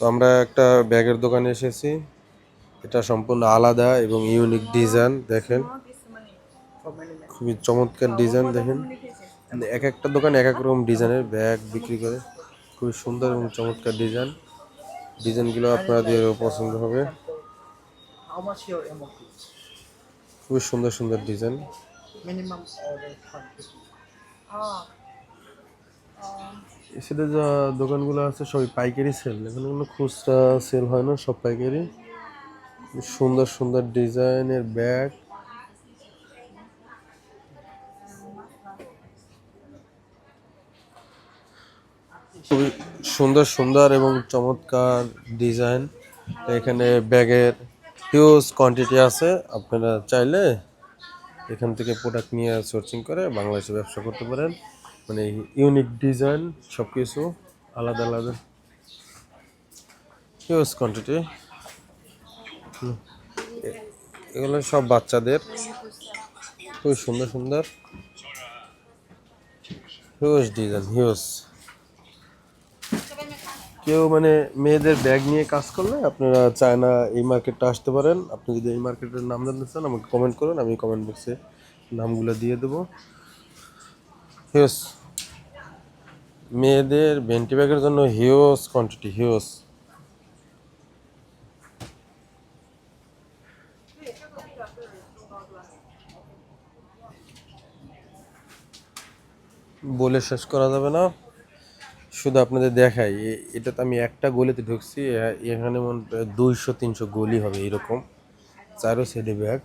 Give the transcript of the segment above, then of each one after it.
তো আমরা একটা ব্যাগের দোকানে এসেছি। এটা সম্পূর্ণ আলাদা এবং ইউনিক ডিজাইন, দেখেন। খুবই চমৎকার ডিজাইন, দেখেন। এক একটা দোকান এক এক রকম ডিজাইনের ব্যাগ বিক্রি করে। খুবই সুন্দর এবং চমৎকার ডিজাইন। ডিজাইনগুলো আপনাদের পছন্দ হবে? খুবই সুন্দর সুন্দর design. Minimum order quantity. Oh. এসে যা দোকানগুলো আছে, সবই পাইকারি সেল এখানে কোনো খুচরা সেল হয় না, সব পাইকারি সুন্দর সুন্দর ডিজাইনের ব্যাগ খুবই সুন্দর সুন্দর এবং চমৎকার ডিজাইন এখানে ব্যাগের হিউজ কোয়ান্টিটি আছে আপনারা চাইলে এখান থেকে প্রোডাক্ট নিয়ে সোর্সিং করে বাংলাদেশে ব্যবসা করতে পারেন মানে ইউনিক ডিজাইন সব কিছু আলাদা। আলাদা হিউজ কোয়ান্টিটি এগুলো সব বাচ্চাদের। খুব সুন্দর সুন্দর। হিউজ ডিজাইন হিউজ কেউ মানে মেয়েদের ব্যাগ নিয়ে কাজ করলে আপনারা চায়না এই মার্কেটটা আসতে পারেন। আপনি যদি এই মার্কেটের নাম জানতে চান, আমাকে কমেন্ট করুন, আমি কমেন্ট বক্সে নামগুলো দিয়ে দেবো। হিউজ। মেয়েদের ভেন্টি ব্যাগের জন্য হিউজ কোয়ান্টিটি হিউজ। বলে শেষ করা যাবে না। শুধু আপনাদের দেখাই এটাতে আমি একটা গলিতে ঢুকছি এখানে মনে দুইশো, তিনশো গলি হবে এরকম। চারো সাইডে ব্যাগ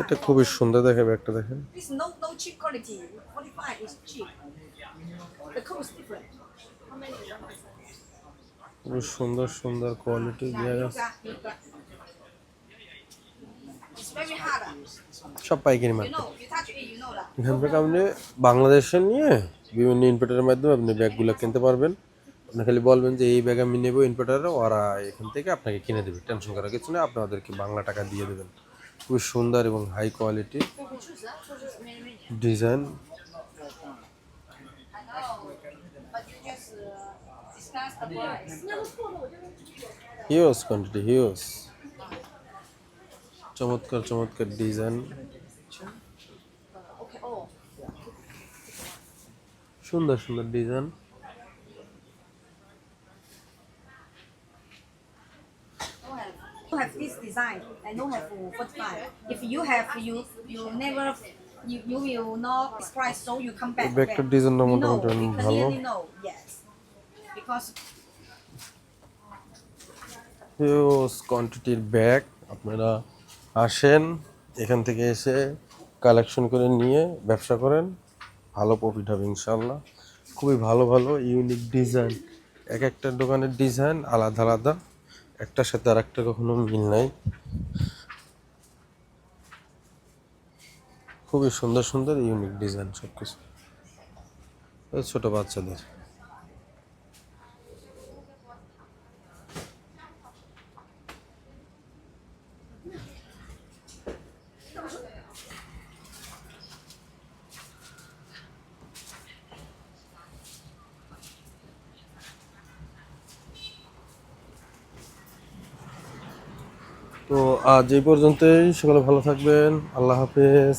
এটা খুবই সুন্দর দেখাবে একটা দেখেন। খুবই সুন্দর সুন্দর কোয়ালিটি সব পাইকারি মার্কেট এখান থেকে আপনি বাংলাদেশের নিয়ে বিভিন্ন ইনভার্টারের মাধ্যমে আপনি ব্যাগগুলো কিনতে পারবেন। আপনি খালি বলবেন যে এই ব্যাগ আমি নেব ইনভার্টারে ওরা এখান থেকে আপনাকে কিনে দেবে টেনশন করার কিছু নেই আপনাদেরকে বাংলা টাকা দিয়ে দেবেন খুবই সুন্দর এবং high quality design. Huge quantity huge চমৎকার চমৎকার ডিজাইন. সুন্দর সুন্দর design No have. This design and no have uh, forty-five. If you have, you you never. You, you will not price so you come back. back. You মোটামুটি you অনেক ভালো clearly know, yes. Because huge কোয়ান্টিটির bag আপনারা আসেন এখান থেকে এসে collection করে নিয়ে ব্যবসা করেন ভালো প্রফিট হবে ইনশাল্লাহ খুবই ভালো ভালো ইউনিক ডিজাইন এক একটা দোকানের ডিজাইন আলাদা আলাদা একটার সাথে আর একটা কখনো মিল নাই। খুবই সুন্দর সুন্দর, ইউনিক ডিজাইন সব কিছু ছোটো বাচ্চাদের। তো আজ এই পর্যন্তই। সকলে ভালো থাকবেন। আল্লাহ হাফেজ।